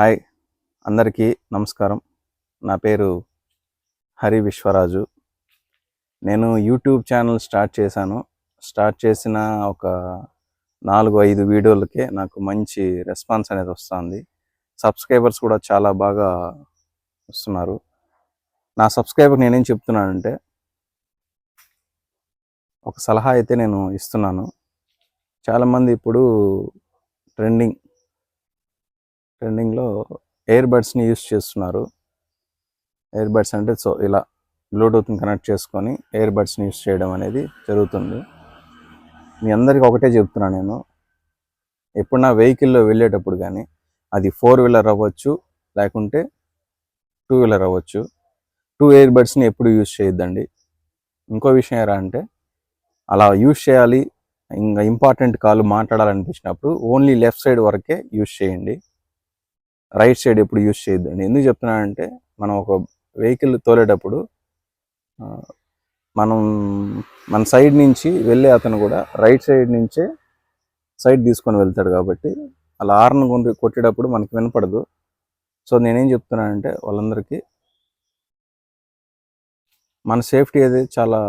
Hi అందరికీ నమస్కారం. నా పేరు హరి విశ్వరాజు. నేను యూట్యూబ్ ఛానల్ స్టార్ట్ చేశాను. స్టార్ట్ చేసిన ఒక నాలుగు ఐదు వీడియోలకే నాకు మంచి రెస్పాన్స్ అనేది వస్తుంది. సబ్స్క్రైబర్స్ కూడా చాలా బాగా వస్తున్నారు. నా సబ్స్క్రైబర్ నేనేం చెప్తున్నానంటే ఒక సలహా అయితే నేను ఇస్తున్నాను. చాలామంది ఇప్పుడు ట్రెండింగ్ ట్రెండింగ్లో ఎయిర్ బడ్స్ని యూస్ చేస్తున్నారు. ఎయిర్ బడ్స్ అంటే సో ఇలా బ్లూటూత్ని కనెక్ట్ చేసుకొని ఎయిర్ బడ్స్ని యూస్ చేయడం అనేది జరుగుతుంది. మీ అందరికీ ఒకటే చెప్తున్నాను నేను. ఎప్పుడు నా వెహికల్లో వెళ్ళేటప్పుడు కానీ అది ఫోర్ వీలర్ అవ్వచ్చు లేకుంటే టూ వీలర్ అవ్వచ్చు. టూ ఎయిర్ బడ్స్ని ఎప్పుడు యూస్ చేయొద్దండి. ఇంకో విషయం ఎలా అంటే అలా యూస్ చేయాలి ఇంకా ఇంపార్టెంట్ కాల్ మాట్లాడాలనిపించినప్పుడు ఓన్లీ లెఫ్ట్ సైడ్ వరకే యూస్ చేయండి. రైట్ సైడ్ ఎప్పుడు యూజ్ చేయొద్దండి. ఎందుకు చెప్తున్నానంటే మనం ఒక వెహికల్ తోలేటప్పుడు మనం మన సైడ్ నుంచి వెళ్ళే అతను కూడా రైట్ సైడ్ నుంచే సైడ్ తీసుకొని వెళ్తాడు కాబట్టి అలా హార్న్ కొండి కొట్టేటప్పుడు మనకి వినపడదు. సో నేనేం చెప్తున్నానంటే వాళ్ళందరికీ మన సేఫ్టీ అనేది చాలా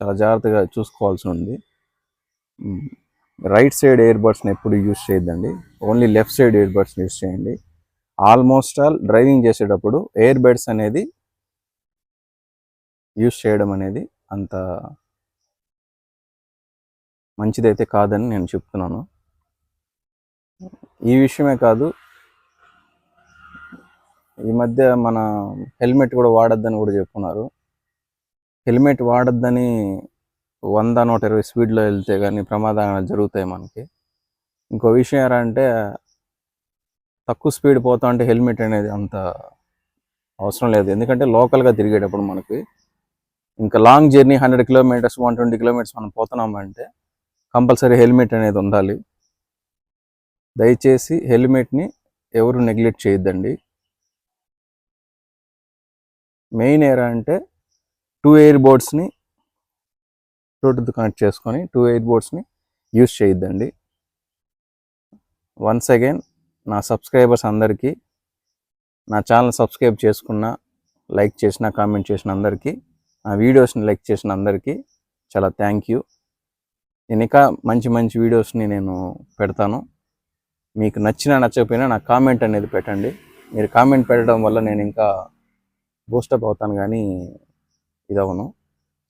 చాలా జాగ్రత్తగా చూసుకోవాల్సి ఉంది. రైట్ సైడ్ ఎయిర్ బడ్స్ని ఎప్పుడు యూస్ చేయొద్దండి. ఓన్లీ లెఫ్ట్ సైడ్ ఎయిర్ బడ్స్ని యూస్ చేయండి. ఆల్మోస్ట్ ఆల్ డ్రైవింగ్ చేసేటప్పుడు ఎయిర్ బడ్స్ అనేది యూస్ చేయడం అనేది అంత మంచిదైతే కాదని నేను చెప్తున్నాను. ఈ విషయమే కాదు ఈ మధ్య మన హెల్మెట్ కూడా వాడొద్దని కూడా చెప్తున్నారు. హెల్మెట్ వాడొద్దని వంద నూట ఇరవై స్పీడ్లో వెళ్తే కానీ ప్రమాదాలు జరుగుతాయి మనకి. ఇంకో విషయం ఏంటంటే అంటే తక్కువ స్పీడ్ పోతా ఉంటే హెల్మెట్ అనేది అంత అవసరం లేదు. ఎందుకంటే లోకల్గా తిరిగేటప్పుడు మనకి ఇంకా long journey hundred kilometers one twenty kilometers మనం పోతున్నామంటే కంపల్సరీ హెల్మెట్ అనేది ఉండాలి. దయచేసి హెల్మెట్ని ఎవరు నెగ్లెక్ట్ చేయొద్దండి. మెయిన్ ఏరా అంటే టూ ఎయిర్ బోర్డ్స్ని బ్లూటూత్ కనెక్ట్ చేసుకొని టూ ఎయిర్ బోర్డ్స్ని యూస్ చేయొద్దండి. వన్స్ అగైన్ నా సబ్స్క్రైబర్స్ అందరికీ నా ఛానల్ సబ్స్క్రైబ్ చేసుకున్న లైక్ చేసిన కామెంట్ చేసిన అందరికీ నా వీడియోస్ని లైక్ చేసిన అందరికీ చాలా థ్యాంక్ యూ నేను ఇంకా మంచి మంచి వీడియోస్ని నేను పెడతాను. మీకు నచ్చినా నచ్చకపోయినా నా కామెంట్ అనేది పెట్టండి. మీరు కామెంట్ పెట్టడం వల్ల నేను ఇంకా బూస్టప్ అవుతాను కానీ ఇదవను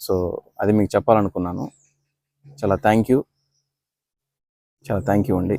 సో అది మీకు చెప్పాలనుకున్నాను. చాలా థ్యాంక్ యూ చాలా థ్యాంక్ యూ అండి.